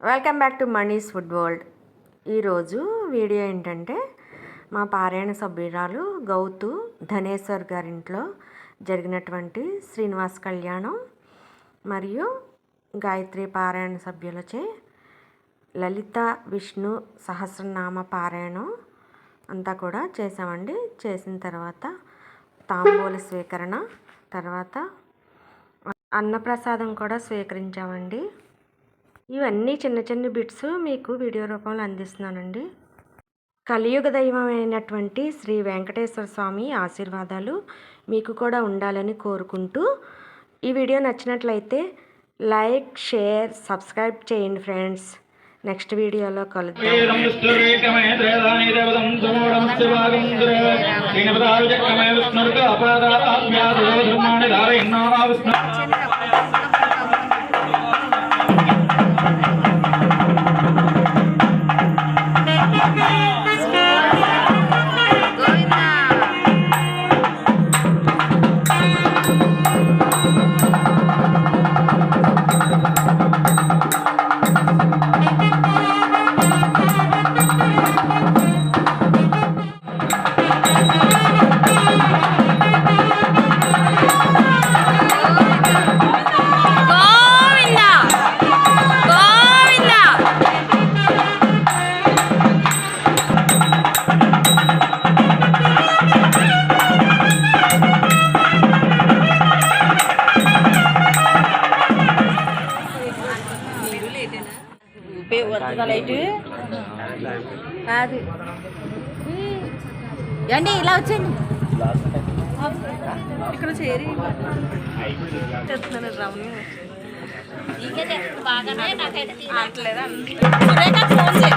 Welcome back to Mani's food world ఈరోజు video ఏంటంటే మా పారాయణ సభ్యురాలు గౌతు ధనేశ్వర్ గారింట్లో జరిగినటువంటి శ్రీనివాస్ కళ్యాణం మరియు గాయత్రి పారాయణ సభ్యులచే లలిత విష్ణు సహస్రనామ పారాయణం అంతా కూడా చేసామండి చేసిన తర్వాత తాంబూల స్వీకరణ తర్వాత అన్నప్రసాదం కూడా స్వీకరించామండి. ఇవన్నీ చిన్న చిన్న బిట్స్ మీకు వీడియో రూపంలో అందిస్తున్నానండి. కలియుగ దైవమైనటువంటి శ్రీ వెంకటేశ్వర స్వామి ఆశీర్వాదాలు మీకు కూడా ఉండాలని కోరుకుంటూ ఈ వీడియో నచ్చినట్లయితే లైక్ షేర్ సబ్స్క్రైబ్ చేయండి ఫ్రెండ్స్. నెక్స్ట్ వీడియోలో కలుద్దాం. Come on. వస్తుందా లైట్? కాదు. ఏండి ఇలా వచ్చేయండి. ఇక్కడ చేరి. చెప్తున్నాను ఆడలేదా సురేఖకు ఫోన్ చేయి.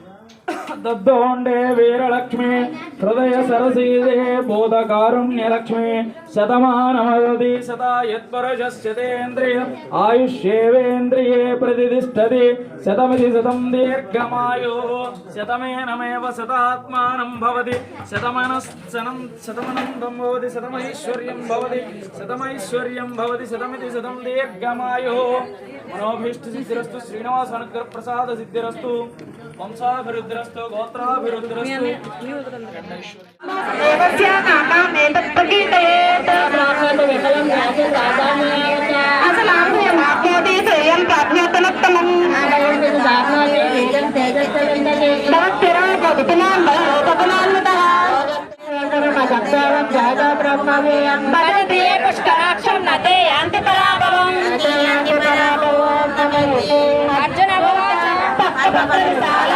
సర్వధనధాన్యలక్ష్మి దద్దోండే వీరలక్ష్మి హృదయ సరసీదే బోధకారుణ్యలక్ష్మి శతమానమవతి సదా యత్పరజస్యతేంద్రియ ఆయుష్యేవేంద్రియే ప్రతిష్టతి శతమితి శతం దీర్ఘమాయు శతమేనమేవ శతాత్మానం భవతి శతమనశనం శతమనందం భవతి శతమైశ్వర్యం భవతి శతమైశ్వర్యం భవతి శతమితి శతం దీర్ఘమాయు మనోభీష్ట సిద్ధిరస్తు శ్రీనివాస అనుగ్రహ ప్రసాద సిద్ధిరస్తు వంశాభివృద్ధిరస్తు పుష్కరాక్షం నతే యాంతి పరాభవం. అర్జున పద్మనాభ శిరోత్తమ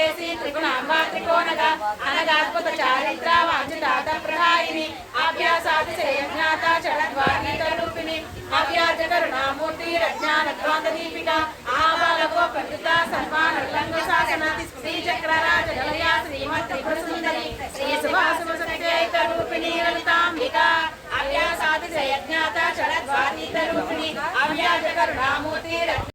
త్రికండేసి త్రిగుణాంబా త్రికోణగా అనగాద్భుత చారిత్ర వాంఛితాత అభ్యాసాది అభ్యాసాతిశయజ్ఞాత చడద్వాగీత రూపిణి అవ్యాజ కరుణామూర్తి రజ్ఞాన ద్వాంత దీపిక ఆబాల గోపకృత సన్మాన శాసన శ్రీచక్రరాజ